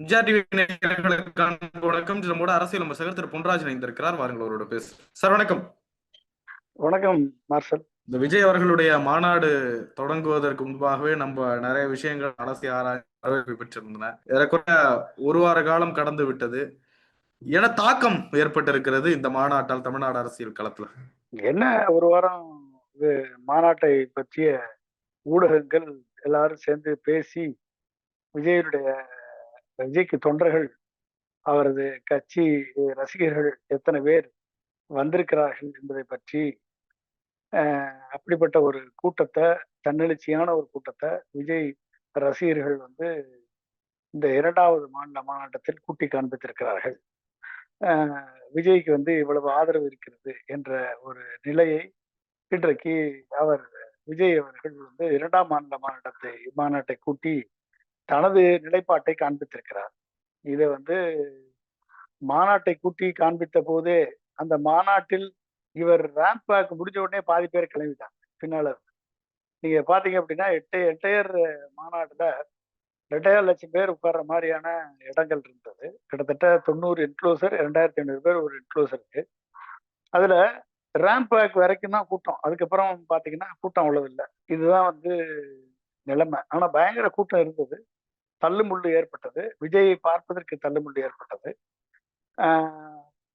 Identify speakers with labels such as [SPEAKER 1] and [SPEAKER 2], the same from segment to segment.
[SPEAKER 1] வணக்கம். நம்மோட அரசியல் விமர்சகர் திரு பொன்ராஜ் இணைந்திருக்கிறார். வாருங்கள் அவரோட பேச. சார் வணக்கம்.
[SPEAKER 2] வணக்கம் மார்ஷல்.
[SPEAKER 1] இந்த விஜய் அவர்களுடைய மாநாடு தொடங்குவதற்கு முன்பாகவே நம்ம நிறைய விஷயங்கள் அலசி ஆராய்ச்சி பெற்றிருந்தன. ஏறக்குறைய ஒரு வார காலம் கடந்து விட்டது. என தாக்கம் ஏற்பட்டிருக்கிறது இந்த மாநாட்டால் தமிழ்நாடு அரசியல் களத்துல?
[SPEAKER 2] என்ன ஒரு வாரம் மாநாட்டை பற்றிய ஊடகங்கள் எல்லாரும் சேர்ந்து பேசி விஜயனுடைய விஜய்க்கு தொண்டர்கள் அவரது கட்சி ரசிகர்கள் எத்தனை பேர் வந்திருக்கிறார்கள் என்பதை பற்றி அப்படிப்பட்ட ஒரு கூட்டத்தை தன்னெழுச்சியான ஒரு கூட்டத்தை விஜய் ரசிகர்கள் வந்து இந்த இரண்டாவது மாநில மாநாட்டத்தில் கூட்டி காண்பித்திருக்கிறார்கள். விஜய்க்கு வந்து இவ்வளவு ஆதரவு இருக்கிறது என்ற ஒரு நிலையை இன்றைக்கு அவர் விஜய் அவர்கள் வந்து இரண்டாம் மாநில மாநாட்டத்தை மாநாட்டை கூட்டி தனது நிலைப்பாட்டை காண்பித்திருக்கிறார். இதை வந்து மாநாட்டை கூட்டி காண்பித்த போதே அந்த மாநாட்டில் இவர் ரேம்ப் பேக் முடிஞ்ச உடனே பாதி பேர் கிளம்பிட்டாங்க. பின்னால நீங்க பாத்தீங்க அப்படின்னா எட்டு எட்டையர் மாநாட்டில் ரெண்டாயிரம் லட்சம் பேர் உட்கார்ற மாதிரியான இடங்கள் இருந்தது. கிட்டத்தட்ட தொண்ணூறு என்க்ளோசர் ரெண்டாயிரத்தி ஐநூறு பேர் ஒரு இன்க்ளூசருக்கு அதுல ரேம்ப் பேக் வரைக்கும் தான் கூட்டம். அதுக்கப்புறம் பாத்தீங்கன்னா கூட்டம் அவ்வளவு இல்லை. இதுதான் வந்து நிலைமை. ஆனா பயங்கர கூட்டம் இருந்தது. தள்ளுமுள்ளு ஏற்பட்டது. விஜயை பார்ப்பதற்கு தள்ளுமுள்ளு ஏற்பட்டது.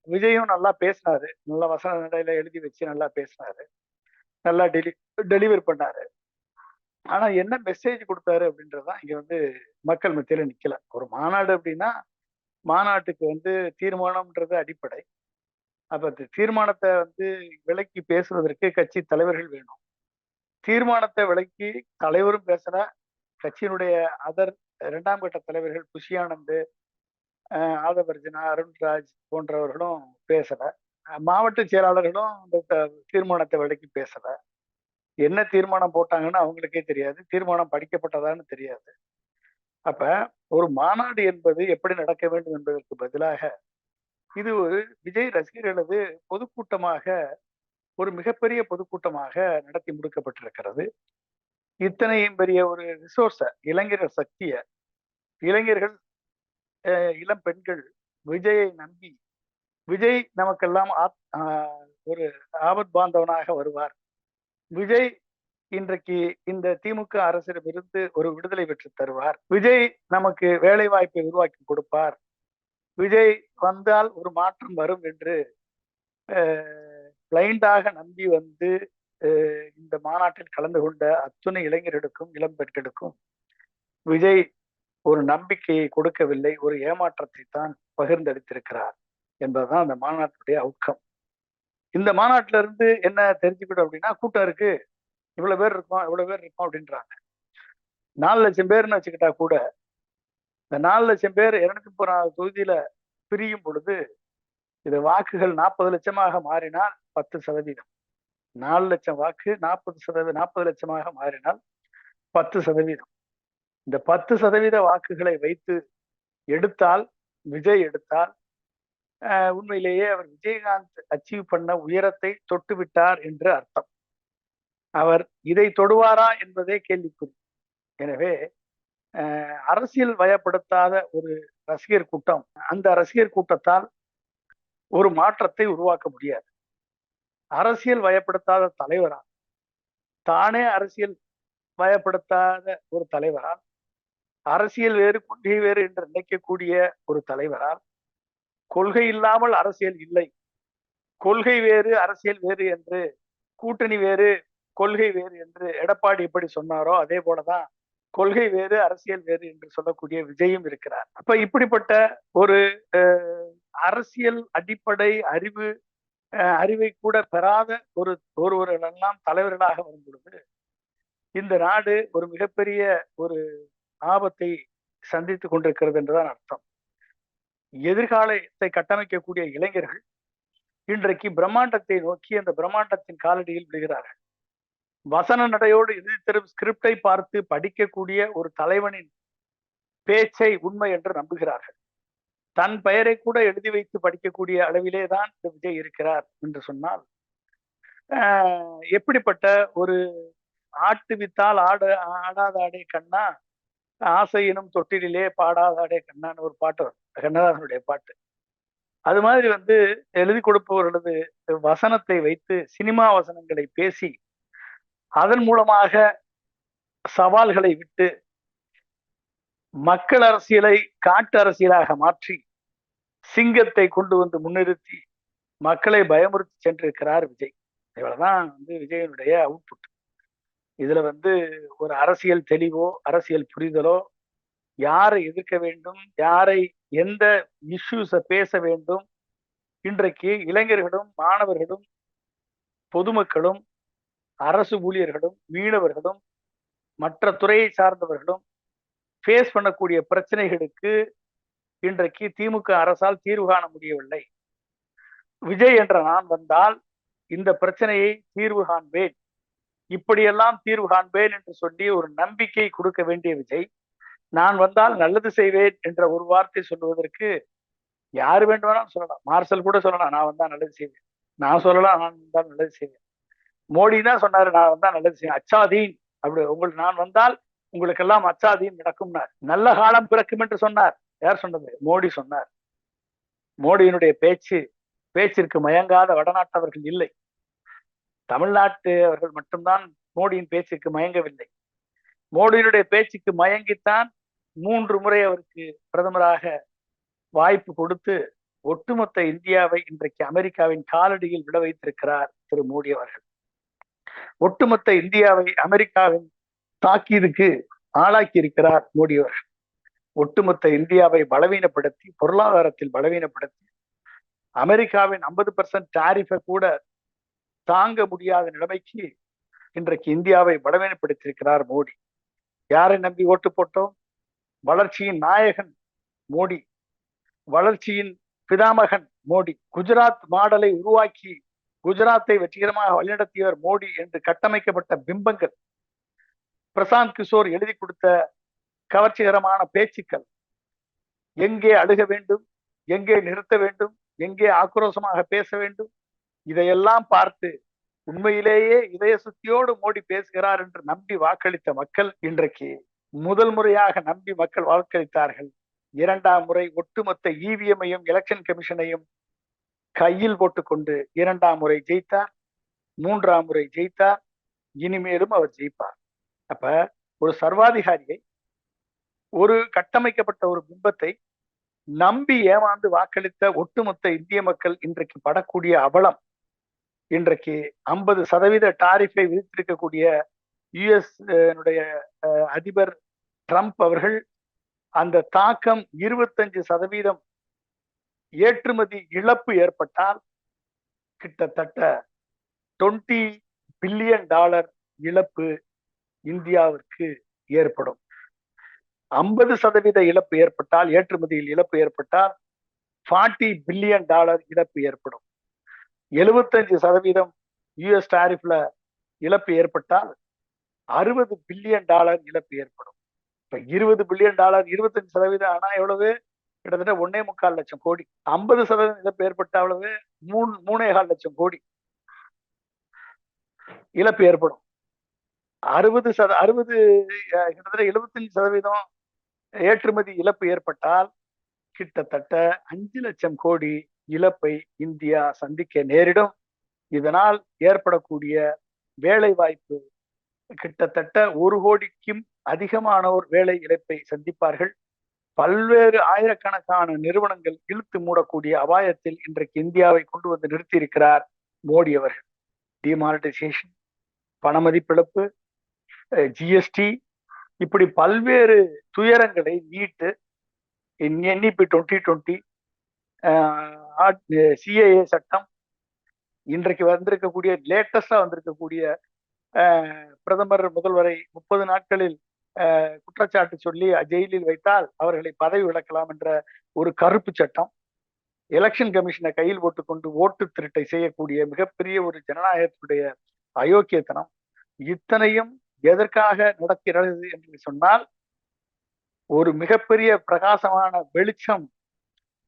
[SPEAKER 2] விஜயும் நல்லா பேசினாரு. நல்லா வசன நடையில எழுதி வச்சு நல்லா பேசினாரு. நல்லா டெலி டெலிவர் பண்ணாரு. ஆனா என்ன மெசேஜ் கொடுத்தாரு அப்படின்றதுதான் இங்க வந்து மக்கள் மத்தியில நிக்கல. ஒரு மாநாடு அப்படின்னா மாநாட்டுக்கு வந்து தீர்மானம்ன்றது அடிப்படை. அப்ப தீர்மானத்தை வந்து விலக்கி பேசுவதற்கு கட்சி தலைவர்கள் வேணும். தீர்மானத்தை விலக்கி தலைவரும் பேசல கட்சியினுடைய அதர் இரண்டாம் கட்ட தலைவர்கள் குஷியானந்த் ஆதவர்ஜனா அருண்ராஜ் போன்றவர்களும் பேசல. மாவட்ட செயலாளர்களும் இந்த தீர்மானத்தை விலக்கி பேசல. என்ன தீர்மானம் போட்டாங்கன்னு அவங்களுக்கே தெரியாது. தீர்மானம் படிக்கப்பட்டதான்னு தெரியாது. அப்ப ஒரு மாநாடு என்பது எப்படி நடக்க வேண்டும் என்பதற்கு பதிலாக இது ஒரு விஜய் ரசிகர்களது பொதுக்கூட்டமாக ஒரு மிகப்பெரிய பொதுக்கூட்டமாக நடத்தி முடிக்கப்பட்டிருக்கிறது. இத்தனையும் பெரிய ஒரு ரிசோர்ஸை இளைஞர்கள் சக்தியை இளைஞர்கள் இளம் பெண்கள் விஜயை நம்பி விஜய் நமக்கெல்லாம் ஒரு ஆபத் பாந்தவனாக வருவார். விஜய் இன்றைக்கு இந்த திமுக அரசிடமிருந்து ஒரு விடுதலை பெற்று தருவார். விஜய் நமக்கு வேலை வாய்ப்பை உருவாக்கி கொடுப்பார். விஜய் வந்தால் ஒரு மாற்றம் வரும் என்று பிளைண்டாக நம்பி வந்து இந்த மாநாட்டில் கலந்து கொண்ட அத்துணை இளைஞர்களுக்கும் இளம் பெண்களுக்கும் விஜய் ஒரு நம்பிக்கையை கொடுக்கவில்லை ஒரு ஏமாற்றத்தை தான் பகிர்ந்தளித்திருக்கிறார் என்பதுதான் அந்த மாநாட்டுடைய அவுட்கம் இந்த மாநாட்டில இருந்து என்ன தெரிஞ்சுக்கிட்டோம் அப்படின்னா கூட்டம் இருக்கு இவ்வளவு பேர் இருக்கோம் இவ்வளவு பேர் இருக்கோம் அப்படின்றாங்க. நாலு லட்சம் பேர்னு வச்சுக்கிட்டா கூட இந்த நாலு லட்சம் பேர் இருநூத்தி முப்பது தொகுதியில பிரியும் பொழுது இது வாக்குகள் நாற்பது லட்சமாக மாறினால் பத்து சதவீதம். நாலு லட்சம் வாக்கு நாற்பது சதவீதம் நாற்பது லட்சமாக மாறினால் பத்து சதவீதம். இந்த பத்து சதவீத வாக்குகளை வைத்து எடுத்தால் விஜய் எடுத்தால் உண்மையிலேயே அவர் விஜயகாந்த் அச்சீவ் பண்ண உயரத்தை தொட்டு விட்டார் என்று அர்த்தம். அவர் இதை தொடுவாரா என்பதே கேள்விக்குறி. எனவே அரசியல் வயப்படுத்தாத ஒரு ரசிகர் கூட்டம் அந்த ரசிகர் கூட்டத்தால் ஒரு மாற்றத்தை உருவாக்க முடியாது. அரசியல் வயப்படுத்தாத தலைவரால் தானே அரசியல் வயப்படுத்தாத ஒரு தலைவரால் அரசியல் வேறு கொள்கை வேறு என்று நினைக்கக்கூடிய ஒரு தலைவரால் கொள்கை இல்லாமல் அரசியல் இல்லை. கொள்கை வேறு அரசியல் வேறு என்று கூட்டணி வேறு கொள்கை வேறு என்று எடப்பாடி எப்படி சொன்னாரோ அதே போலதான் கொள்கை வேறு அரசியல் வேறு என்று சொல்லக்கூடிய விஜயும் இருக்கிறார். அப்ப இப்படிப்பட்ட ஒரு அரசியல் அடிப்படை அறிவு அறிவை கூட பெறாத ஒரு ஒருவர்களெல்லாம் தலைவர்களாக வரும் பொழுது இந்த நாடு ஒரு மிகப்பெரிய ஒரு ஆபத்தை சந்தித்துக் கொண்டிருக்கிறது என்றுதான் அர்த்தம். எதிர்காலத்தை கட்டமைக்கக்கூடிய இளைஞர்கள் இன்றைக்கு பிரம்மாண்டத்தை நோக்கி அந்த பிரம்மாண்டத்தின் காலடியில் விடுகிறார்கள் வசன நடையோடு எதிர்த்தரும் ஸ்கிரிப்டை பார்த்து படிக்கக்கூடிய ஒரு தலைவனின் பேச்சை உண்மை என்று நம்புகிறார்கள். தன் பெயரை கூட எழுதி வைத்து படிக்கக்கூடிய அளவிலே தான் இந்த விஜய் இருக்கிறார் என்று சொன்னால் எப்படிப்பட்ட ஒரு ஆட்டு வித்தால் ஆட ஆடாத ஆடை கண்ணா ஆசை எனும் தொட்டிலே பாடாதாடே கண்ணான்னு ஒரு பாட்டு வரும். கண்ணதாசனுடைய பாட்டு அது மாதிரி வந்து எழுதி கொடுப்பவர்களது வசனத்தை வைத்து சினிமா வசனங்களை பேசி அதன் மூலமாக சவால்களை விட்டு மக்கள் அரசியலை காட்டு அரசியலாக மாற்றி சிங்கத்தை கொண்டு வந்து முன்னிறுத்தி மக்களை பயமுறுத்தி சென்றிருக்கிறார் விஜய். இவ்வளவுதான் வந்து விஜயனுடைய அவுட்புட் இதுல வந்து ஒரு அரசியல் தெளிவோ அரசியல் புரிதலோ யாரை எதிர்க்க வேண்டும் யாரை எந்த இஷ்யூஸை பேச வேண்டும் இன்றைக்கு இளைஞர்களும் மாணவர்களும் பொதுமக்களும் அரசு ஊழியர்களும் மீனவர்களும் மற்ற துறையை சார்ந்தவர்களும் ஃபேஸ் பண்ணக்கூடிய பிரச்சனைகளுக்கு இன்றைக்கு திமுக அரசால் தீர்வு காண முடியவில்லை. விஜய் என்ற நான் வந்தால் இந்த பிரச்சனையை தீர்வு காண்பேன். இப்படியெல்லாம் தீர்வு காண்பேன் என்று சொல்லி ஒரு நம்பிக்கை கொடுக்க வேண்டிய விஜய் நான் வந்தால் நல்லது செய்வேன் என்ற ஒரு வார்த்தை சொல்லுவதற்கு யார் வேண்டுமானாலும் சொல்லலாம். மார்சல் கூட சொல்லலாம் நான் வந்தால் நல்லது செய்வேன். நான் சொல்லலாம் நான் வந்தால் நல்லது செய்வேன். மோடி தான் சொன்னாரு நான் வந்தால் நல்லது செய்வேன். அச்சாதீன் அப்படி உங்களுக்கு நான் வந்தால் உங்களுக்கு எல்லாம் அச்சாதீன் நடக்கும்னார். நல்ல காலம் பிறக்கும் என்று சொன்னார். யார் சொன்னது? மோடி சொன்னார். மோடியினுடைய பேச்சு பேச்சிற்கு மயங்காத வடநாட்டவர்கள் இல்லை. தமிழ்நாட்டு அவர்கள் மட்டும்தான் மோடியின் பேச்சுக்கு மயங்கவில்லை. மோடியினுடைய பேச்சுக்கு மயங்கித்தான் மூன்று முறை அவருக்கு பிரதமராக வாய்ப்பு கொடுத்து ஒட்டுமொத்த இந்தியாவை இன்றைக்கு அமெரிக்காவின் காலடியில் விட வைத்திருக்கிறார் திரு மோடி அவர்கள். ஒட்டுமொத்த இந்தியாவை அமெரிக்காவின் தாக்கியதுக்கு ஆளாக்கி இருக்கிறார் மோடி அவர்கள். ஒட்டுமொத்த இந்தியாவை பலவீனப்படுத்தி பொருளாதாரத்தில் பலவீனப்படுத்தி அமெரிக்காவின் ஐம்பது பர்சன்ட் டாரிஃபை கூட தாங்க முடியாத நிலைமைக்கு இன்றைக்கு இந்தியாவை பலவீனப்படுத்தியிருக்கிறார் மோடி. யாரை நம்பி ஓட்டு போட்டோம்? வளர்ச்சியின் நாயகன் மோடி. வளர்ச்சியின் பிதாமகன் மோடி. குஜராத் மாடலை உருவாக்கி குஜராத்தை வெற்றிகரமாக வழிநடத்தியவர் மோடி என்று கட்டமைக்கப்பட்ட பிம்பங்கள் பிரசாந்த் கிஷோர் எழுதி கொடுத்த கவர்ச்சிகரமான பேச்சுக்கள். எங்கே அழுக வேண்டும் எங்கே நிறுத்த வேண்டும் எங்கே ஆக்ரோஷமாக பேச வேண்டும் இதையெல்லாம் பார்த்து உண்மையிலேயே இதய சுத்தியோடு மோடி பேசுகிறார் என்று நம்பி வாக்களித்த மக்கள் இன்றைக்கு முதல் முறையாக நம்பி மக்கள் வாக்களித்தார்கள். இரண்டாம் முறை ஒட்டுமொத்த இவிஎம்ஐயும் எலெக்ஷன் கமிஷனையும் கையில் போட்டுக்கொண்டு இரண்டாம் முறை ஜெயித்தார் மூன்றாம் முறை ஜெயித்தார் இனிமேலும் அவர் ஜெயிப்பார். அப்ப ஒரு சர்வாதிகாரியை ஒரு கட்டமைக்கப்பட்ட ஒரு பிம்பத்தை நம்பி ஏமாந்து வாக்களித்த ஒட்டுமொத்த இந்திய மக்கள் இன்றைக்கு படக்கூடிய அவலம் இன்றைக்கு ஐம்பது சதவீத டாரிஃபை விதித்திருக்கக்கூடிய யுஎஸ் அதிபர் ட்ரம்ப் அவர்கள் அந்த தாக்கம் இருபத்தஞ்சு சதவீதம் ஏற்றுமதி இழப்பு ஏற்பட்டால் கிட்டத்தட்ட டுவெண்ட்டி பில்லியன் டாலர் இழப்பு இந்தியாவிற்கு ஏற்படும். ஐம்பது சதவீத இழப்பு ஏற்பட்டால் ஏற்றுமதியில் இழப்பு ஏற்பட்டால் ஃபார்ட்டி பில்லியன் டாலர் இழப்பு ஏற்படும். எழுபத்தஞ்சு சதவீதம் யுஎஸ் டாரிஃப்ல இழப்பு ஏற்பட்டால் அறுபது பில்லியன் டாலர் இழப்பு ஏற்படும். இப்ப இருபது பில்லியன் டாலர் இருபத்தஞ்சு சதவீதம் ஆனா எவ்வளவு? கிட்டத்தட்ட ஒன்னே முக்கால் லட்சம் கோடி. ஐம்பது சதவீதம் இழப்பு ஏற்பட்ட அவ்வளவு மூணு மூணே கால் லட்சம் கோடி இழப்பு ஏற்படும். அறுபது சத அறுபது கிட்டத்தட்ட எழுபத்தஞ்சு சதவீதம் ஏற்றுமதி இழப்பு ஏற்பட்டால் கிட்டத்தட்ட அஞ்சு லட்சம் கோடி இழப்பை இந்தியா சந்திக்க நேரிடும். இதனால் ஏற்படக்கூடிய வேலை வாய்ப்பு கிட்டத்தட்ட ஒரு கோடிக்கும் அதிகமானோர் வேலை இழப்பை சந்திப்பார்கள். பல்வேறு ஆயிரக்கணக்கான நிறுவனங்கள் இழுத்து மூடக்கூடிய அபாயத்தில் இன்றைக்கு இந்தியாவை கொண்டு வந்து நிறுத்தியிருக்கிறார் மோடி அவர்கள். டிமானிட்டைசேஷன் பணமதிப்பிழப்பு ஜிஎஸ்டி இப்படி பல்வேறு துயரங்களை NEET NEP twenty twenty CAA சட்டம் இன்றைக்கு வந்திருக்கக்கூடிய லேட்டஸ்டா வந்திருக்கக்கூடிய பிரதமர் முதல்வரை முப்பது நாட்களில் குற்றச்சாட்டு சொல்லி ஜெயிலில் வைத்தால் அவர்களை பதவி விலக்கலாம் என்ற ஒரு கருப்பு சட்டம் எலெக்ஷன் கமிஷனை கையில் போட்டுக்கொண்டு ஓட்டு திருட்டை செய்யக்கூடிய மிகப்பெரிய ஒரு ஜனநாயகத்துடைய அயோக்கியத்தனம் இத்தனையும் எதற்காக நடக்கிறது என்று சொன்னால் ஒரு மிகப்பெரிய பிரகாசமான வெளிச்சம்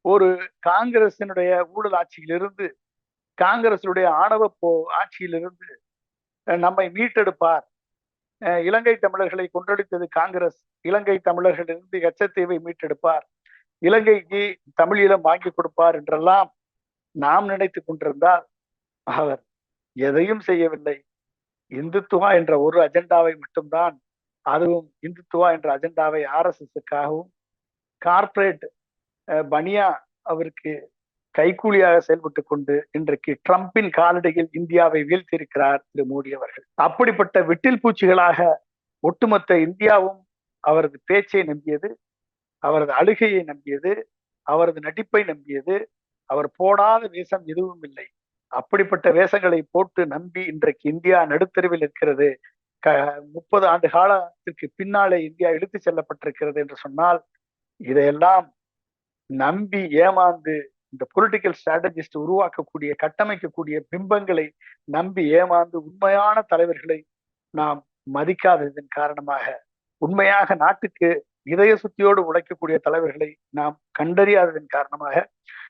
[SPEAKER 2] ஒரு காங்கிரசினுடைய ஊழல் ஆட்சியிலிருந்து காங்கிரசுடைய ஆணவ போ ஆட்சியிலிருந்து நம்மை மீட்டெடுப்பார். அஹ், இலங்கை தமிழர்களை கொன்றளித்தது காங்கிரஸ். இலங்கை தமிழர்களிலிருந்து எச்சத்தீவை மீட்டெடுப்பார். இலங்கைக்கு தமிழீழம் வாங்கி கொடுப்பார் என்றெல்லாம் நாம் நினைத்து கொண்டிருந்தால் அவர் எதையும் செய்யவில்லை. இந்துத்துவா என்ற ஒரு அஜெண்டாவை மட்டும்தான் அதுவும் இந்துத்துவா என்ற அஜெண்டாவை ஆர்எஸ்எஸ்க்காகவும் கார்ப்பரேட் பனியா அவருக்கு கைக்கூலியாக செயல்பட்டு கொண்டு இன்றைக்கு ட்ரம்பின் காலடியில் இந்தியாவை வீழ்த்தியிருக்கிறார் திரு மோடி அவர்கள். அப்படிப்பட்ட விட்டில் பூச்சிகளாக ஒட்டுமொத்த இந்தியாவும் அவரது பேச்சை நம்பியது அவரது அழுகையை நம்பியது அவரது நடிப்பை நம்பியது அவர் போடாத வேஷம் எதுவும் இல்லை அப்படிப்பட்ட வேஷங்களை போட்டு நம்பி இன்றைக்கு இந்தியா நடுத்தருவில் இருக்கிறது. க முப்பது ஆண்டு காலத்திற்கு பின்னாலே இந்தியா இழுத்து செல்லப்பட்டிருக்கிறது என்று சொன்னால் இதையெல்லாம் நம்பி ஏமாந்து இந்த பொலிட்டிக்கல் ஸ்ட்ராட்டஜிஸ்ட் உருவாக்கக்கூடிய கட்டமைக்கக்கூடிய பிம்பங்களை நம்பி ஏமாந்து உண்மையான தலைவர்களை நாம் மதிக்காததன் காரணமாக உண்மையாக நாட்டுக்கு இதய சுத்தியோடு உழைக்கக்கூடிய தலைவர்களை நாம் கண்டறியாததன் காரணமாக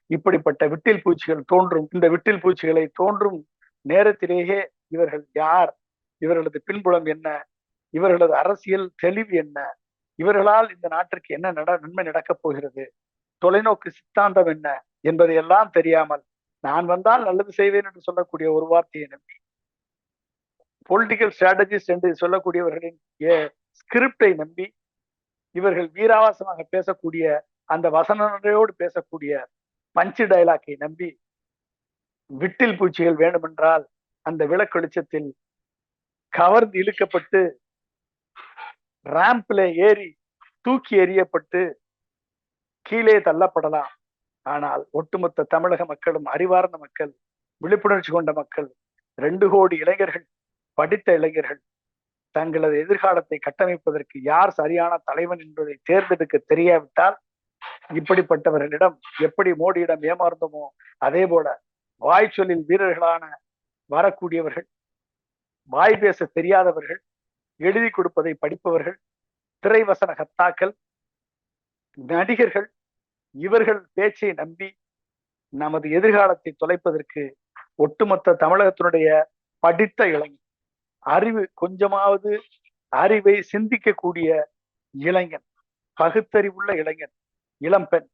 [SPEAKER 2] இப்படிப்பட்ட விட்டில் பூச்சிகள் தோன்றும். இந்த விட்டில் பூச்சிகளை தோன்றும் நேரத்திலேயே இவர்கள் யார்? இவர்களது பின்புலம் என்ன? இவர்களது அரசியல் தெளிவு என்ன? இவர்களால் இந்த நாட்டிற்கு என்ன நட நன்மை நடக்கப் போகிறது? தொலைநோக்கு சித்தாந்தம் என்ன என்பதை எல்லாம் தெரியாமல் நான் வந்தால் நல்லது செய்வேன் என்று சொல்லக்கூடிய ஒரு வார்த்தையை நம்பி. பொலிட்டிக்கல் ஸ்ட்ராட்டஜிஸ்ட் என்று சொல்லக்கூடியவர்களின் ஸ்கிரிப்டை நம்பி இவர்கள் வீராவாசமாக பேசக்கூடிய அந்த வசனங்களோடு பேசக்கூடிய பஞ்சு டைலாக்கை நம்பி விட்டில் பூச்சிகள் வேண்டுமென்றால் அந்த விளக்கெளிச்சத்தில் கவர்ந்து இழுக்கப்பட்டு ரேம்ப்ல ஏறி தூக்கி எறியப்பட்டு கீழே தள்ளப்படலாம். ஆனால் ஒட்டுமொத்த தமிழக மக்களும் அறிவார்ந்த மக்கள் விழிப்புணர்ச்சி கொண்ட மக்கள் ரெண்டு கோடி இளைஞர்கள் படித்த இளைஞர்கள் தங்களது எதிர்காலத்தை கட்டமைப்பதற்கு யார் சரியான தலைவன் என்பதை தேர்ந்தெடுக்க தெரியாவிட்டால் இப்படிப்பட்டவர்களிடம் எப்படி மோடியிடம் ஏமாறுந்தோமோ அதே போல வாய் சொல்லில் வீரர்களான வரக்கூடியவர்கள் வாய் பேச தெரியாதவர்கள் எழுதி கொடுப்பதை படிப்பவர்கள் திரைவசன கத்தாக்கள் நடிகர்கள் இவர்கள் பேச்சை நம்பி நமது எதிர்காலத்தை தொலைப்பதற்கு ஒட்டுமொத்த தமிழகத்தினுடைய படித்த இளைஞன் அறிவு கொஞ்சமாவது அறிவை சிந்திக்கக்கூடிய இளைஞன் பகுத்தறிவுள்ள இளைஞன் இளம்பெண்.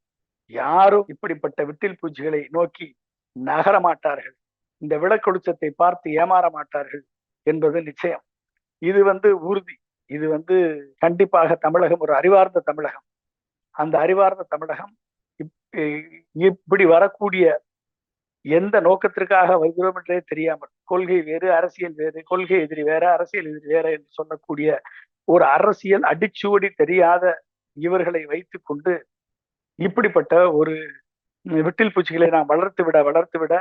[SPEAKER 2] யாரும் இப்படிப்பட்ட விட்டில் பூச்சிகளை நோக்கி நகர மாட்டார்கள். இந்த விளக்கொளுச்சத்தை பார்த்து ஏமாற மாட்டார்கள் என்பது நிச்சயம். இது வந்து உறுதி. இது வந்து கண்டிப்பாக தமிழகம் ஒரு அறிவார்ந்த தமிழகம். அந்த அறிவார்ந்த தமிழகம் இப்படி வரக்கூடிய எந்த நோக்கத்திற்காக வருகிறோம் என்றே தெரியாமல் கொள்கை வேறு அரசியல் வேறு கொள்கை எதிரி வேற அரசியல் எதிரி வேற என்று சொல்லக்கூடிய ஒரு அரசியல் அடிச்சுவடி தெரியாத இவர்களை வைத்துக்கொண்டு இப்படிப்பட்ட ஒரு விட்டில் பூச்சிகளை நாம் வளர்த்து விட வளர்த்து விட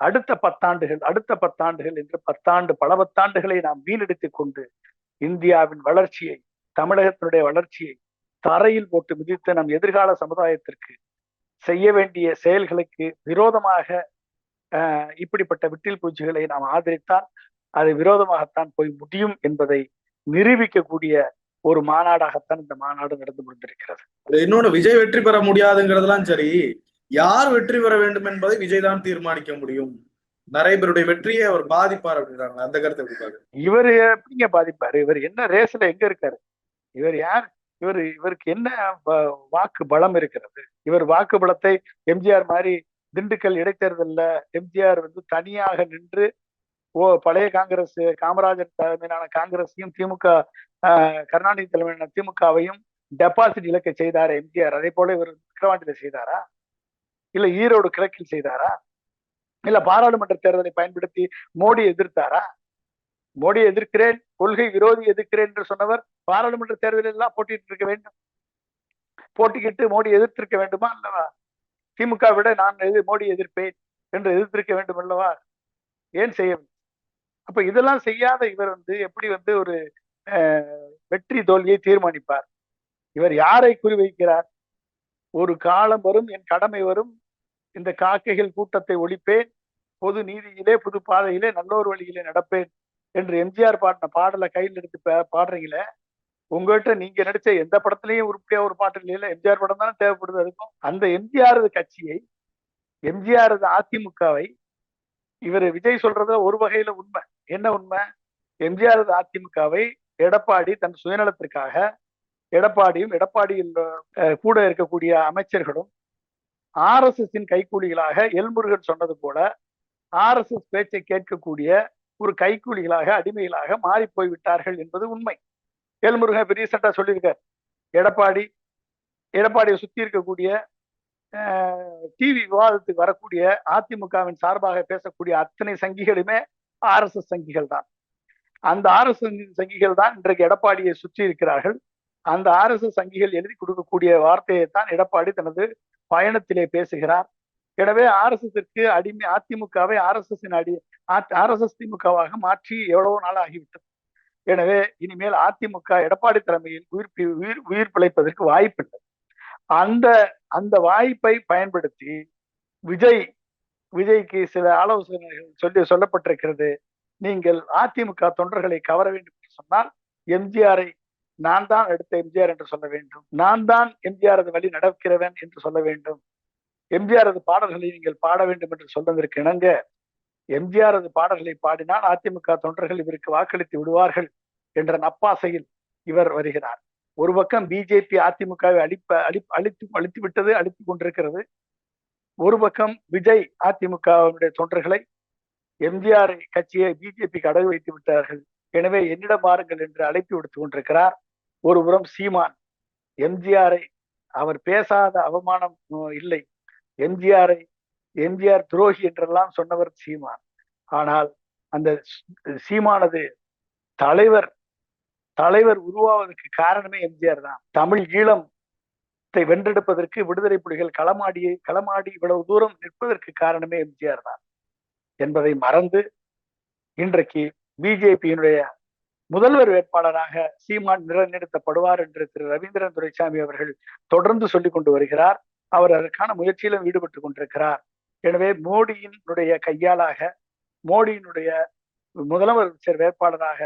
[SPEAKER 2] அடுத்த பத்தாண்டுகள் அடுத்த பத்தாண்டுகள் என்று பத்தாண்டு பல பத்தாண்டுகளை நாம் வீணெடுத்துக் கொண்டு இந்தியாவின் வளர்ச்சியை தமிழகத்தினுடைய வளர்ச்சியை தரையில் போட்டு மிதித்த நம் எதிர்கால சமுதாயத்திற்கு செய்ய வேண்டிய செயல்களுக்கு விரோதமாக இப்படிப்பட்ட விட்டில் பூச்சிகளை நாம் ஆதரித்தால் அது விரோதமாகத்தான் போய் முடியும் என்பதை நிரூபிக்கக்கூடிய ஒரு மாநாடாகத்தான் இந்த மாநாடு நடந்து முடிந்திருக்கிறது
[SPEAKER 1] இன்னொன்னு விஜய் வெற்றி பெற முடியாதுங்கிறதெல்லாம் சரி யார் வெற்றி பெற வேண்டும் என்பதை விஜய் தான் தீர்மானிக்க முடியும். நிறைய பேருடைய வெற்றியை அவர் பாதிப்பார் அப்படின்றாங்க. அந்த கருத்தை
[SPEAKER 2] இவர் எப்படிங்க பாதிப்பாரு? இவர் என்ன ரேஸ்ல எங்க இருக்காரு? இவர் யார்? இவர் இவருக்கு என்ன வாக்கு பலம் இருக்கிறது? இவர் வாக்கு பலத்தை எம்ஜிஆர் மாதிரி திண்டுக்கல் இடைத்தேர்தல்ல எம்ஜிஆர் வந்து தனியாக நின்று ஓ பழைய காங்கிரஸ் காமராஜர் தலைமையிலான காங்கிரஸையும் திமுக கருணாநிதி தலைமையிலான திமுகவையும் டெபாசிட் இழக்க செய்தார் எம்ஜிஆர்? அதே போல இவர் விக்கிரவாண்டியில செய்தாரா? இல்ல ஈரோடு கிழக்கில் செய்தாரா? இல்ல பாராளுமன்ற தேர்தலை பயன்படுத்தி மோடி எதிர்த்தாரா? மோடி எதிர்க்கிறேன் கொள்கை விரோதி எதிர்க்கிறேன் என்று சொன்னவர் பாராளுமன்ற தேர்தலில் எல்லாம் போட்டிட்டு இருக்க வேண்டும். போட்டிக்கிட்டு மோடி எதிர்த்திருக்க வேண்டுமா அல்லவா? திமுக விட நான் எது மோடி எதிர்ப்பேன் என்று எதிர்த்திருக்க வேண்டும் அல்லவா? ஏன் செய்யவில்லை அப்ப இதெல்லாம் செய்யாத இவர் வந்து எப்படி வந்து ஒரு வெற்றி தோல்வியை தீர்மானிப்பார்? இவர் யாரை குறிவைக்கிறார்? ஒரு காலம் வரும் என் கடமை வரும் இந்த காக்கைகள் கூட்டத்தை ஒழிப்பேன் பொது நீதியிலே புது பாதையிலே நல்லோர் வழியிலே நடப்பேன் என்று எம்ஜிஆர் பாடின பாடலை கையில் எடுத்து பாடுறீங்களே உங்கள்கிட்ட நீங்க நடிச்ச எந்த படத்துலயும் உருப்படியா ஒரு பாட்டு இல்லையில எம்ஜிஆர் படம் தானே தேவைப்படுது அதுக்கும். அந்த எம்ஜிஆர் கட்சியை எம்ஜிஆர் அதிமுகவை இவர் விஜய் சொல்றத ஒரு வகையில உண்மை. என்ன உண்மை? எம்ஜிஆர் அதிமுகவை எடப்பாடி தன் சுயநலத்திற்காக எடப்பாடியும் எடப்பாடியில் கூட இருக்கக்கூடிய அமைச்சர்களும் ஆர்எஸ்எஸ்ஸின் கைக்கூலிகளாக எல்முருகன் சொன்னது போல ஆர்எஸ்எஸ் பேச்சை கேட்கக்கூடிய ஒரு கைக்கூலிகளாக அடிமைகளாக மாறி போய்விட்டார்கள் என்பது உண்மை. எல்முருகன் இப்ப ரீசெண்டா சொல்லியிருக்கார். எடப்பாடி எடப்பாடியை சுத்தி இருக்கக்கூடிய டிவி விவாதத்துக்கு வரக்கூடிய அதிமுகவின் சார்பாக பேசக்கூடிய அத்தனை சங்கிகளுமே ஆர்எஸ்எஸ் சங்கிகள் தான். அந்த ஆர்எஸ்எஸ் சங்கிகள் தான் இன்றைக்கு எடப்பாடியை சுற்றி இருக்கிறார்கள். அந்த ஆர்எஸ்எஸ் சங்கிகள் எழுதி கொடுக்கக்கூடிய வார்த்தையை தான் எடப்பாடி தனது பயணத்திலே பேசுகிறார். எனவே ஆர்எஸ்எஸ்க்கு அடிமை அதிமுகவை ஆர்எஸ்எஸ் அடி ஆர்எஸ்எஸ் திமுகவாக மாற்றி எவ்வளவு நாள் ஆகிவிட்டது. எனவே இனிமேல் அதிமுக எடப்பாடி தலைமையில் உயிர் உயிர் உயிர் பிழைப்பதற்கு வாய்ப்பில்லை. அந்த அந்த வாய்ப்பை பயன்படுத்தி விஜய் விஜய்க்கு சில ஆலோசனைகள் சொல்லி சொல்லப்பட்டிருக்கிறது. நீங்கள் அதிமுக தொண்டர்களை கவர வேண்டும் என்று சொன்னால் எம்ஜிஆரை நான் தான் எடுத்த எம்ஜிஆர் என்று சொல்ல வேண்டும். நான் தான் எம்ஜிஆரது வழி நடக்கிறவன் என்று சொல்ல வேண்டும். எம்ஜிஆரது பாடல்களை நீங்கள் பாட வேண்டும் என்று சொல்லுவதற்கு இணங்க எம்ஜிஆரது பாடல்களை பாடினால் அதிமுக தொண்டர்கள் இவருக்கு வாக்களித்து விடுவார்கள் என்ற நப்பாசையில் இவர் வருகிறார். ஒரு பக்கம் பிஜேபி அதிமுகவை அழிப்ப அழி அழித்து அழித்து விட்டது அழித்து கொண்டிருக்கிறது. ஒரு பக்கம் விஜய் அதிமுகவினுடைய தொண்டர்களை எம்ஜிஆர் கட்சியை பிஜேபிக்கு அடகு வைத்து விட்டார்கள். எனவே என்னிடம் வாருங்கள் என்று அழைப்பு விடுத்து கொண்டிருக்கிறார் ஒருபுறம் சீமான். எம்ஜிஆரை அவர் பேசாத அவமானம் இல்லை. எம்ஜிஆரை எம்ஜிஆர் துரோகி என்றெல்லாம் சொன்னவர் சீமான். ஆனால் அந்த சீமானது தலைவர் தலைவர் உருவாவதற்கு காரணமே எம்ஜிஆர் தான். தமிழ் ஈழத்தை வென்றெடுப்பதற்கு விடுதலை புலிகள் களமாடி களமாடி இவ்வளவு தூரம் நிற்பதற்கு காரணமே எம்ஜிஆர் தான் என்பதை மறந்து இன்றைக்கு பிஜேபியினுடைய முதல்வர் வேட்பாளராக சீமான் நிலைநிறுத்தப்படுவார் என்று திரு ரவீந்திரன் துரைசாமி அவர்கள் தொடர்ந்து சொல்லிக் கொண்டு வருகிறார். அவர் அதற்கான முயற்சியிலும் ஈடுபட்டு கொண்டிருக்கிறார். எனவே மோடியினுடைய கையாளாக மோடியினுடைய முதலமைச்சர் வேட்பாளராக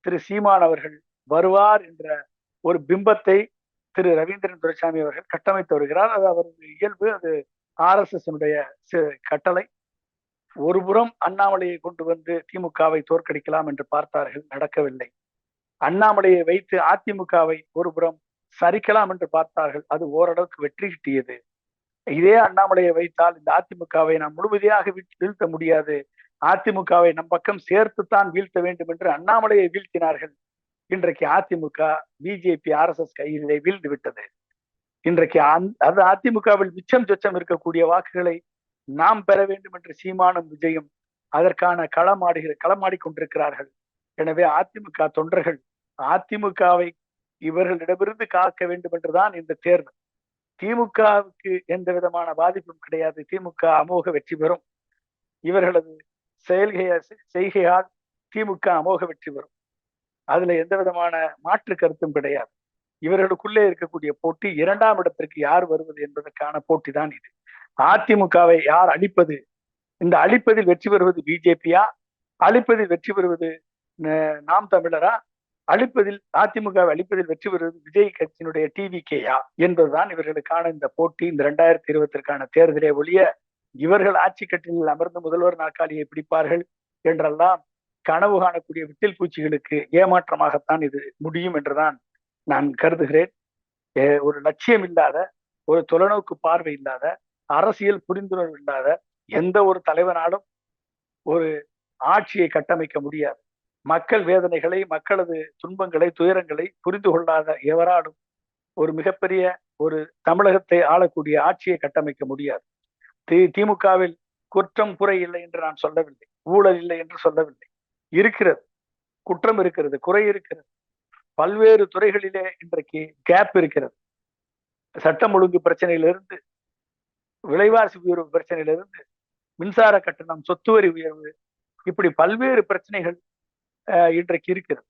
[SPEAKER 2] திரு சீமான் அவர்கள் வருவார் என்ற ஒரு பிம்பத்தை திரு ரவீந்திரன் துரைசாமி அவர்கள் கட்டமைத்து வருகிறார். அது அவரது இயல்பு. அது ஆர் எஸ் எஸ் கட்டளை. ஒருபுறம் அண்ணாமலையை கொண்டு வந்து திமுகவை தோற்கடிக்கலாம் என்று பார்த்தார்கள். நடக்கவில்லை. அண்ணாமலையை வைத்து அதிமுகவை ஒருபுறம் சரிக்கலாம் என்று பார்த்தார்கள். அது ஓரளவுக்கு வெற்றி கிட்டியது. இதே அண்ணாமலையை வைத்தால் இந்த அதிமுகவை நாம் முழுவதையாக வீழ்த்த முடியாது. அதிமுகவை நம் பக்கம் சேர்த்துத்தான் வீழ்த்த வேண்டும் என்று அண்ணாமலையை வீழ்த்தினார்கள். இன்றைக்கு அதிமுக பிஜேபி ஆர்எஸ்எஸ் கையிலே வீழ்ந்து விட்டது. இன்றைக்கு அந் அது அதிமுகவில் மிச்சம் சொச்சம் இருக்கக்கூடிய வாக்குகளை நாம் பெற வேண்டும் என்று சீமானும் விஜயும் அதற்கான களமாடுகிற களமாடி கொண்டிருக்கிறார்கள். எனவே அதிமுக தொண்டர்கள் அதிமுகவை இவர்களிடமிருந்து காக்க வேண்டும் என்றுதான் இந்த தேர்தல் திமுகவுக்கு எந்த விதமான பாதிப்பும் கிடையாது. திமுக அமோக வெற்றி பெறும். இவர்களது செயல்கைய செய்கையால் திமுக அமோக வெற்றி பெறும். அதுல எந்த விதமான மாற்று கருத்தும் கிடையாது. இவர்களுக்குள்ளே இருக்கக்கூடிய போட்டி இரண்டாம் இடத்திற்கு யார் வருவது என்பதற்கான போட்டி தான் இது. அதிமுகவை யார் அழிப்பது? இந்த அழிப்பதில் வெற்றி பெறுவது பிஜேபியா? அழிப்பதில் வெற்றி பெறுவது நாம் தமிழரா? அழிப்பதில் அதிமுகவை அழிப்பதில் வெற்றி பெறுவது விஜய் கட்சியினுடைய டிவி கேயா என்பதுதான் இவர்களுக்கான இந்த போட்டி. இந்த இரண்டாயிரத்தி இருபத்திற்கான தேர்தலே ஒழிய இவர்கள் ஆட்சி கட்டிலில் அமர்ந்து முதல்வர் நாற்காலியை பிடிப்பார்கள் என்றெல்லாம் கனவு காணக்கூடிய விட்டில் பூச்சிகளுக்கு ஏமாற்றமாகத்தான் இது முடியும் என்றுதான் நான் கருதுகிறேன். ஒரு லட்சியம் இல்லாத ஒரு தொலைநோக்கு பார்வை இல்லாத அரசியல் புரிந்துணர்வு இல்லாத எந்த ஒரு தலைவனாலும் ஒரு ஆட்சியை கட்டமைக்க முடியாது. மக்கள் வேதனைகளை மக்களது துன்பங்களை துயரங்களை புரிந்து கொள்ளாத எவராலும் ஒரு மிகப்பெரிய ஒரு தமிழகத்தை ஆளக்கூடிய ஆட்சியை கட்டமைக்க முடியாது. தி திமுகவில் குற்றம் குறை இல்லை என்று நான் சொல்லவில்லை. ஊழல் இல்லை என்று சொல்லவில்லை. இருக்கிறது. குற்றம் இருக்கிறது. குறை இருக்கிறது. பல்வேறு துறைகளிலே இன்றைக்கு கேப் இருக்கிறது. சட்டம் ஒழுங்கு பிரச்சனையிலிருந்து விலைவாசி உயர்வு பிரச்சனையிலிருந்து மின்சார கட்டணம் சொத்து வரி உயர்வு இப்படி பல்வேறு பிரச்சனைகள் இன்றைக்கு இருக்கிறது.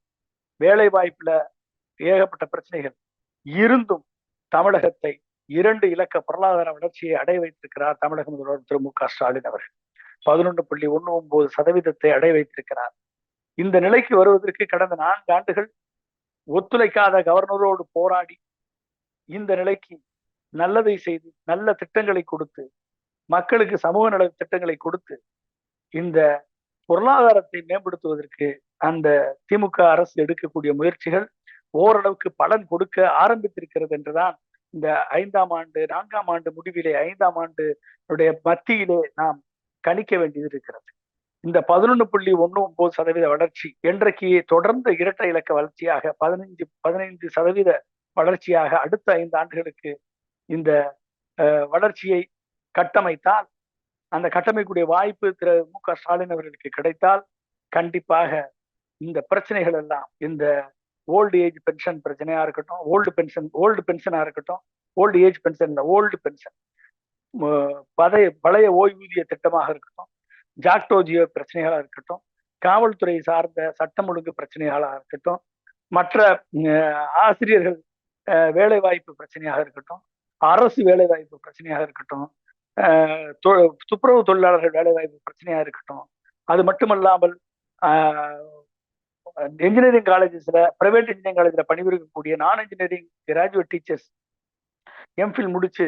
[SPEAKER 2] வேலை வாய்ப்புல ஏகப்பட்ட பிரச்சனைகள். இருந்தும் தமிழகத்தை இரண்டு இலக்க பொருளாதார வளர்ச்சியை அடைய வைத்திருக்கிறார் தமிழக முதல்வர் திரு மு க ஸ்டாலின் அவர்கள். பதினொன்று புள்ளி ஒண்ணு ஒன்பது சதவீதத்தை அடைய வைத்திருக்கிறார். இந்த நிலைக்கு வருவதற்கு கடந்த நான்கு ஆண்டுகள் ஒத்துழைக்காத கவர்னரோடு போராடி இந்த நிலைக்கு நல்லதை செய்து நல்ல திட்டங்களை கொடுத்து மக்களுக்கு சமூக நல திட்டங்களை கொடுத்து இந்த பொருளாதாரத்தை மேம்படுத்துவதற்கு அந்த திமுக அரசு எடுக்கக்கூடிய முயற்சிகள் ஓரளவுக்கு பலன் கொடுக்க ஆரம்பித்திருக்கிறது என்றுதான் இந்த ஐந்தாம் ஆண்டு நான்காம் ஆண்டு முடிவிலே ஐந்தாம் ஆண்டு மத்தியிலே நாம் கணிக்க வேண்டியது இருக்கிறது இந்த பதினொன்று புள்ளி ஒன்று ஒன்பது சதவீத வளர்ச்சி என்றைக்கு தொடர்ந்து இரட்டை இலக்க வளர்ச்சியாக பதினைஞ்சு பதினைந்து சதவீத வளர்ச்சியாக அடுத்த ஐந்து ஆண்டுகளுக்கு இந்த வளர்ச்சியை கட்டமைத்தால் அந்த கட்டமைக்கூடிய வாய்ப்பு திரு. மு. க. ஸ்டாலின் அவர்களுக்கு கிடைத்தால் கண்டிப்பாக இந்த பிரச்சனைகள் எல்லாம் இந்த ஓல்டு ஏஜ் பென்ஷன் பிரச்சனையா இருக்கட்டும் ஓல்டு பென்ஷன் ஓல்டு பென்ஷனா இருக்கட்டும் old age pension old pension. பழைய பழைய ஓய்வூதிய திட்டமாக இருக்கட்டும் ஜாக்டோஜியோ பிரச்சனைகளாக இருக்கட்டும் காவல்துறை சார்ந்த சட்டம் ஒழுங்கு பிரச்சனைகளாக இருக்கட்டும் மற்ற ஆசிரியர்கள் வேலை வாய்ப்பு பிரச்சனையாக இருக்கட்டும் அரசு வேலை வாய்ப்பு பிரச்சனையாக இருக்கட்டும் துப்புரவு தொழிலாளர்கள் வேலை வாய்ப்பு பிரச்சனையாக இருக்கட்டும் அது மட்டுமல்லாமல் இன்ஜினியரிங் காலேஜஸ்ல பிரைவேட் இன்ஜினியரிங் காலேஜ்ல பணிபுரியக்கூடிய நான் இன்ஜினியரிங் கிராஜுவேட் டீச்சர்ஸ் எம்ஃபில் முடிச்சு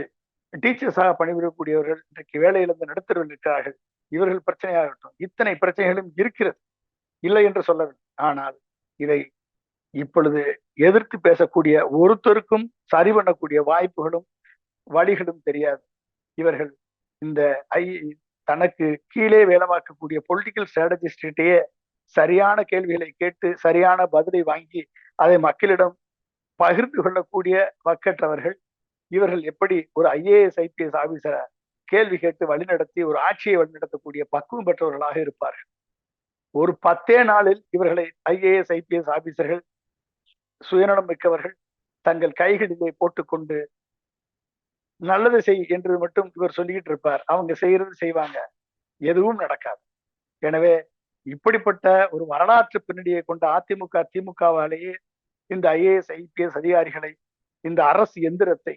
[SPEAKER 2] டீச்சர்ஸாக பணிபுரியக்கூடியவர்கள் இன்றைக்கு வேலையிலிருந்து நடுத்தரவில் இருக்கிறார்கள் இவர்கள் பிரச்சனையாகட்டும். இத்தனை பிரச்சனைகளும் இருக்கிறது. இல்லை என்று சொல்லவில்லை. ஆனால் இதை இப்பொழுது எதிர்த்து பேசக்கூடிய ஒருத்தருக்கும் சரி பண்ணக்கூடிய வாய்ப்புகளும் வழிகளும் தெரியாது. இவர்கள் இந்த ஐ தனக்கு கீழே வேலை பார்க்கக்கூடிய பொலிட்டிக்கல் ஸ்ட்ராட்டஜிஸ்டையே சரியான கேள்விகளை கேட்டு சரியான பதிலை வாங்கி அதை மக்களிடம் பகிர்ந்து கொள்ளக்கூடிய வக்கற்றவர்கள் இவர்கள் எப்படி ஒரு ஐஏஎஸ் ஐபிஎஸ் ஆபீசரை கேள்வி கேட்டு வழிநடத்தி ஒரு ஆட்சியை வழிநடத்தக்கூடிய பக்குவம் பெற்றவர்களாக இருப்பார்கள். ஒரு பத்தே நாளில் இவர்களை ஐஏஎஸ் ஐபிஎஸ் ஆபீசர்கள் சுயநலம் மிக்கவர்கள் தங்கள் கைகளிலே போட்டுக்கொண்டு நல்லது செய் என்று மட்டும் இவர் சொல்லிக்கிட்டு இருப்பார். அவங்க செய்யறது செய்வாங்க. எதுவும் நடக்காது. எனவே இப்படிப்பட்ட ஒரு வரலாற்று பின்னணியை கொண்ட அதிமுக திமுகவாலேயே இந்த ஐஏஎஸ் ஐபிஎஸ் அதிகாரிகளை இந்த அரசு எந்திரத்தை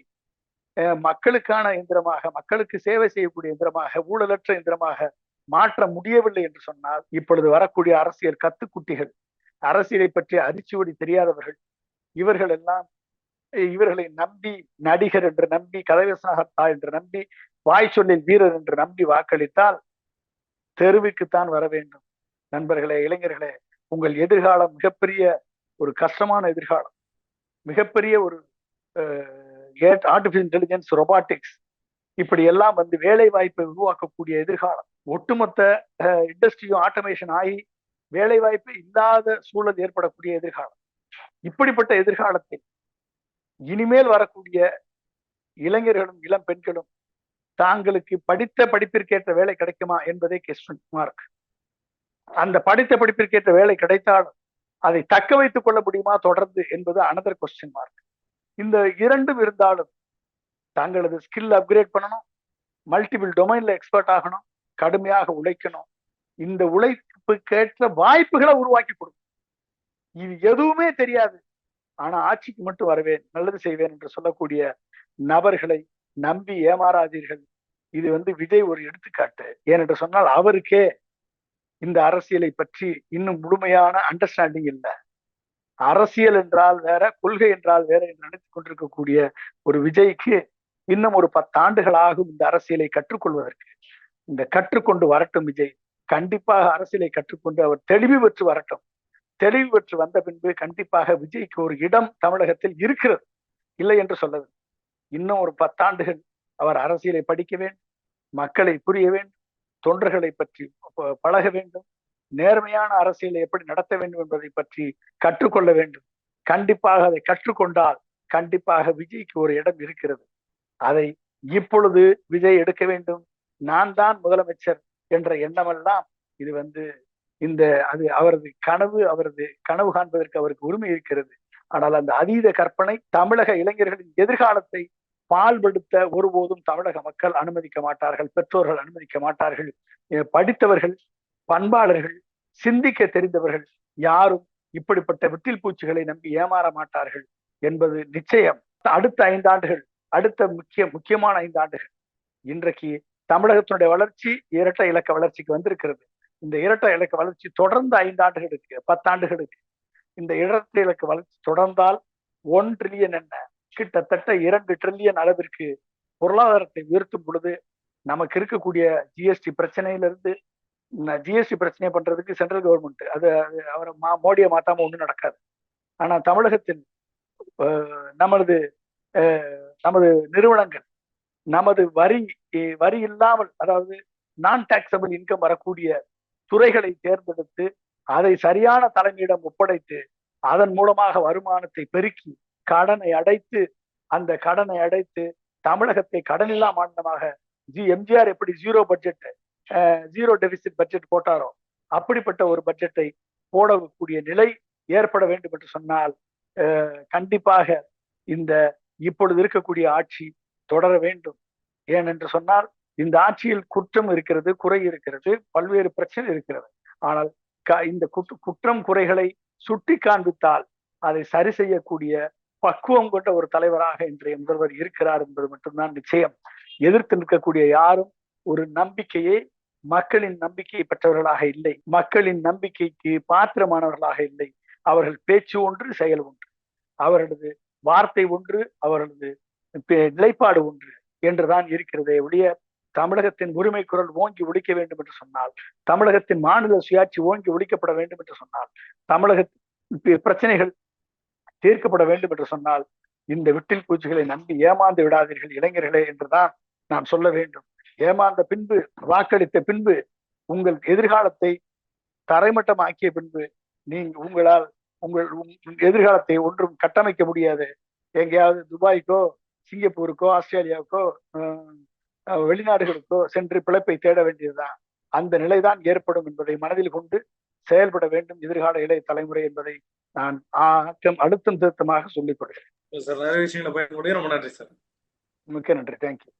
[SPEAKER 2] மக்களுக்கான எந்திரமாக மக்களுக்கு சேவை செய்யக்கூடிய எந்திரமாக ஊழலற்ற எந்திரமாக மாற்ற முடியவில்லை என்று சொன்னால் இப்பொழுது வரக்கூடிய அரசியல் கத்துக்குட்டிகள் அரசியலை பற்றி அரிச்சுவடி தெரியாதவர்கள் இவர்கள் எல்லாம் இவர்களை நம்பி நடிகர் என்று நம்பி கதவசனகர்த்தா என்று நம்பி வாய் சொல்லில் வீரர் என்று நம்பி வாக்களித்தால் தெருவுக்குத்தான் வர வேண்டும். நண்பர்களே இளைஞர்களே உங்கள் எதிர்காலம் மிகப்பெரிய ஒரு கஷ்டமான எதிர்காலம். மிகப்பெரிய ஒரு ஆர்டிபிஷியல் இன்டெலிஜென்ஸ் ரொபாட்டிக்ஸ் இப்படி எல்லாம் வந்து வேலை வாய்ப்பை உருவாக்கக்கூடிய எதிர்காலம். ஒட்டுமொத்த இண்டஸ்ட்ரியும் ஆட்டோமேஷன் ஆகி வேலை வாய்ப்பு இல்லாத சூழல் ஏற்படக்கூடிய எதிர்காலம். இப்படிப்பட்ட எதிர்காலத்தில் இனிமேல் வரக்கூடிய இளைஞர்களும் இளம் பெண்களும் தாங்களுக்கு படித்த படிப்பிற்கேற்ற வேலை கிடைக்குமா என்பதே கொஸ்டின் மார்க் அந்த படித்த படிப்பிற்கேற்ற வேலை கிடைத்தாலும் அதை தக்க வைத்துக் கொள்ள முடியுமா? தொடர்ந்து என்பது அனதர் கொஸ்டின் மார்க் இந்த இரண்டும் இருந்தாலும் தங்களது ஸ்கில் அப்கிரேட் பண்ணணும். மல்டிபிள் டொமைன்ல எக்ஸ்பர்ட் ஆகணும். கடுமையாக உழைக்கணும். இந்த உழைப்புக்கேற்ற வாய்ப்புகளை உருவாக்கி கொடுக்கும். இது எதுவுமே தெரியாது. ஆனா ஆட்சிக்கு மட்டும் வருவேன் நல்லது செய்வேன் என்று சொல்லக்கூடிய நபர்களை நம்பி ஏமாறாதீர்கள். இது வந்து விஜய் ஒரு எடுத்துக்காட்டு. ஏனென்று சொன்னால் அவருக்கே இந்த அரசியலை பற்றி இன்னும் முழுமையான அண்டர்ஸ்டாண்டிங் இல்லை. அரசியல் என்றால் வேற கொள்கை என்றால் வேற என்று நினைத்துக் கொண்டிருக்கக்கூடிய ஒரு விஜய்க்கு இன்னும் ஒரு பத்தாண்டுகள் ஆகும் இந்த அரசியலை கற்றுக்கொள்வதற்கு. இந்த கற்றுக்கொண்டு வரட்டும் விஜய். கண்டிப்பாக அரசியலை கற்றுக்கொண்டு அவர் தெளிவு பெற்று வரட்டும். தெளிவு பெற்று வந்த பின்பு கண்டிப்பாக விஜய்க்கு ஒரு இடம் தமிழகத்தில் இருக்கிறது. இல்லை என்று சொல்லவில்லை. இன்னும் ஒரு பத்தாண்டுகள் அவர் அரசியலை படிக்க வேண்டும் மக்களை புரிய வேண்டும் தொண்டர்களை பற்றி பழக வேண்டும். நேர்மையான அரசியலை எப்படி நடத்த வேண்டும் என்பதை பற்றி கற்றுக்கொள்ள வேண்டும். கண்டிப்பாக அதை கற்றுக்கொண்டால் கண்டிப்பாக விஜய்க்கு ஒரு இடம் இருக்கிறது. அதை இப்பொழுது விஜய் எடுக்க வேண்டும். நான் தான் முதலமைச்சர் என்ற எண்ணமெல்லாம் இது வந்து இந்த அது அவரது கனவு அவரது கனவு காண்பதற்கு அவருக்கு உரிமை இருக்கிறது. ஆனால் அந்த அதீத கற்பனை தமிழக இளைஞர்களின் எதிர்காலத்தை பால்படுத்த ஒருபோதும் தமிழக மக்கள் அனுமதிக்க மாட்டார்கள் பெற்றோர்கள் அனுமதிக்க மாட்டார்கள். படித்தவர்கள் பண்பாளர்கள் சிந்திக்க தெரிந்தவர்கள் யாரும் இப்படிப்பட்ட விட்டில் பூச்சிகளை நம்பி ஏமாற மாட்டார்கள் என்பது நிச்சயம். அடுத்த ஐந்தாண்டுகள் அடுத்த முக்கிய முக்கியமான ஐந்தாண்டுகள். இன்றைக்கு தமிழகத்தினுடைய வளர்ச்சி இரட்டை இலக்க வளர்ச்சிக்கு வந்திருக்கிறது. இந்த இரட்டை இலக்க வளர்ச்சி தொடர்ந்து ஐந்தாண்டுகளுக்கு பத்தாண்டுகளுக்கு இந்த இரட்டை இலக்க வளர்ச்சி தொடர்ந்தால் ஒன் ட்ரில்லியன் என்ன? கிட்டத்தட்ட இரண்டு ட்ரில்லியன் அளவிற்கு பொருளாதாரத்தை உயர்த்தும் பொழுது நமக்கு இருக்கக்கூடிய ஜிஎஸ்டி பிரச்சனையிலிருந்து ஜிஎஸ்டி பிரச்சனையை பண்றதுக்கு சென்ட்ரல் கவர்மெண்ட் அது அது அவரை மா மோடியை மாத்தாம ஒன்றும் நடக்காது. ஆனா தமிழகத்தில் நமது நமது நிறுவனங்கள் நமது வரி வரி இல்லாமல் அதாவது நான் டாக்ஸபிள் இன்கம் வரக்கூடிய துறைகளை தேர்ந்தெடுத்து அதை சரியான தலைமையிடம் ஒப்படைத்து அதன் மூலமாக வருமானத்தை பெருக்கி கடனை அடைத்து அந்த கடனை அடைத்து தமிழகத்தை கடனில்லா மாநிலமாக ஜி எம்ஜிஆர் எப்படி zero budget zero deficit budget போட்டாரோ அப்படிப்பட்ட ஒரு பட்ஜெட்டை போடக்கூடிய நிலை ஏற்பட வேண்டும் என்று சொன்னால் கண்டிப்பாக இந்த இப்பொழுது இருக்கக்கூடிய ஆட்சி தொடர வேண்டும். ஏனென்று சொன்னால் இந்த ஆட்சியில் குற்றம் இருக்கிறது குறை இருக்கிறது பல்வேறு பிரச்சனை இருக்கிறது. ஆனால் க- இந்த குற்றம் குறைகளை சுட்டி காண்பித்தால் அதை சரி செய்யக்கூடிய பக்குவம் கொண்ட ஒரு தலைவராக இன்றைய முதல்வர் இருக்கிறார் என்பது மட்டும்தான் நிச்சயம். எதிர்த்து நிற்கக்கூடிய யாரும் ஒரு நம்பிக்கையை மக்களின் நம்பிக்கையை பெற்றவர்களாக இல்லை. மக்களின் நம்பிக்கைக்கு பாத்திரமானவர்களாக இல்லை. அவர்கள் பேச்சு ஒன்று செயல் ஒன்று. அவர்களது வார்த்தை ஒன்று அவர்களது பே- நிலைப்பாடு ஒன்று என்றுதான் இருக்கிறதே ஒழிய தமிழகத்தின் உரிமை குரல் ஓங்கி ஒழிக்க வேண்டும் என்று சொன்னால் தமிழகத்தின் மாநில சுயாட்சி ஓங்கி ஒழிக்கப்பட வேண்டும் என்று சொன்னால் தமிழக பிரச்சனைகள் தீர்க்கப்பட வேண்டும் என்று சொன்னால் இந்த விட்டில் பூச்சிகளை நம்பி ஏமாந்து விடாதீர்கள் இளைஞர்களே என்றுதான் நான் சொல்ல வேண்டும். ஏமாந்த பின்பு வாக்களித்த பின்பு உங்கள் எதிர்காலத்தை தரைமட்டமாக்கிய பின்பு நீ உங்களால் உங்கள் உங் எதிர்காலத்தை ஒன்றும் கட்டமைக்க முடியாது. எங்கேயாவது துபாய்க்கோ சிங்கப்பூருக்கோ ஆஸ்திரேலியாவுக்கோ அஹ், அஹ், வெளிநாடுகளுக்கோ சென்று பிழைப்பை தேட வேண்டியதுதான். அந்த நிலைதான் ஏற்படும் என்பதை மனதில் கொண்டு செயல்பட வேண்டும் எதிர்கால இளைய தலைமுறை என்பதை நான் ஆக்கம் அழுத்தம் திருத்தமாக சொல்லிக் கொள்கிறேன்.
[SPEAKER 1] நன்றி சார்.
[SPEAKER 2] மிக்க நன்றி. தேங்க்யூ